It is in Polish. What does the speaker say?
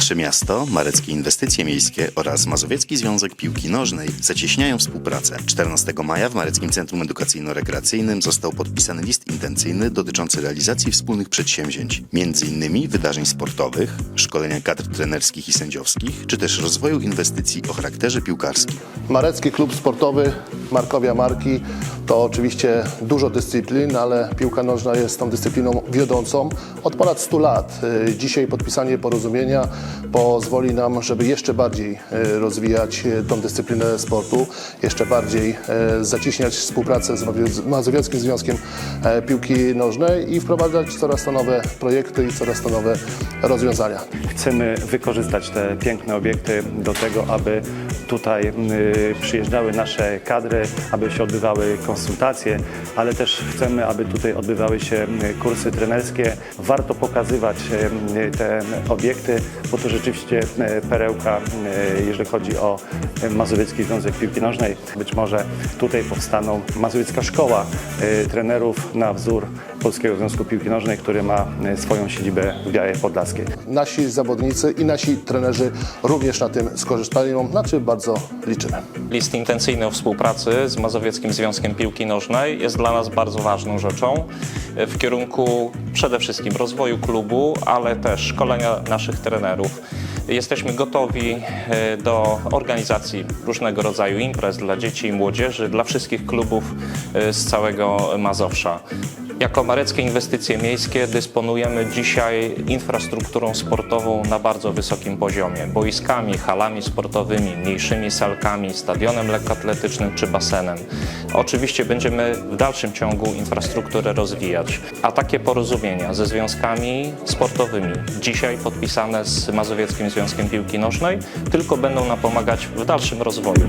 Nasze miasto, Mareckie Inwestycje Miejskie oraz Mazowiecki Związek Piłki Nożnej zacieśniają współpracę. 14 maja w Mareckim Centrum Edukacyjno-Rekreacyjnym został podpisany list intencyjny dotyczący realizacji wspólnych przedsięwzięć, m.in. wydarzeń sportowych, szkolenia kadr trenerskich i sędziowskich, czy też rozwoju inwestycji o charakterze piłkarskim. Marecki Klub Sportowy Markowia Marki to oczywiście dużo dyscyplin, ale piłka nożna jest tą dyscypliną wiodącą od ponad 100 lat. Y, Dzisiaj podpisanie porozumienia pozwoli nam, żeby jeszcze bardziej y, rozwijać y, tą dyscyplinę sportu, jeszcze bardziej zacieśniać współpracę z Mazowieckim Związkiem e, Piłki Nożnej i wprowadzać coraz to nowe projekty i coraz to nowe rozwiązania. Chcemy wykorzystać te piękne obiekty do tego, aby tutaj y, przyjeżdżały nasze kadry, aby się odbywały konsultacje, ale też chcemy, aby tutaj odbywały się y, kursy trenerskie. Warto pokazywać y, te obiekty, bo to rzeczywiście y, perełka, y, jeżeli chodzi o y, Mazowiecki Związek Piłki Nożnej. Być może tutaj powstaną Mazowiecka Szkoła y, Trenerów na wzór Polskiego Związku Piłki Nożnej, który ma y, swoją siedzibę w Białej Podlaskiej. Nasi zawodnicy i nasi trenerzy również na tym skorzystają, na czym bardzo liczymy. List intencyjny o współpracy z Mazowieckim Związkiem Piłki Nożnej jest dla nas bardzo ważną rzeczą e, w kierunku przede wszystkim rozwoju klubu, ale też szkolenia naszych trenerów. Jesteśmy gotowi e, do organizacji różnego rodzaju imprez dla dzieci i młodzieży, dla wszystkich klubów e, z całego Mazowsza. Jako Mareckie Inwestycje Miejskie dysponujemy dzisiaj infrastrukturą sportową na bardzo wysokim poziomie. Boiskami, halami sportowymi, mniejszymi salkami, stadionem lekkoatletycznym czy basenem. Oczywiście będziemy w dalszym ciągu infrastrukturę rozwijać, a takie porozumienia ze związkami sportowymi, dzisiaj podpisane z Mazowieckim Związkiem Piłki Nożnej, tylko będą nam pomagać w dalszym rozwoju.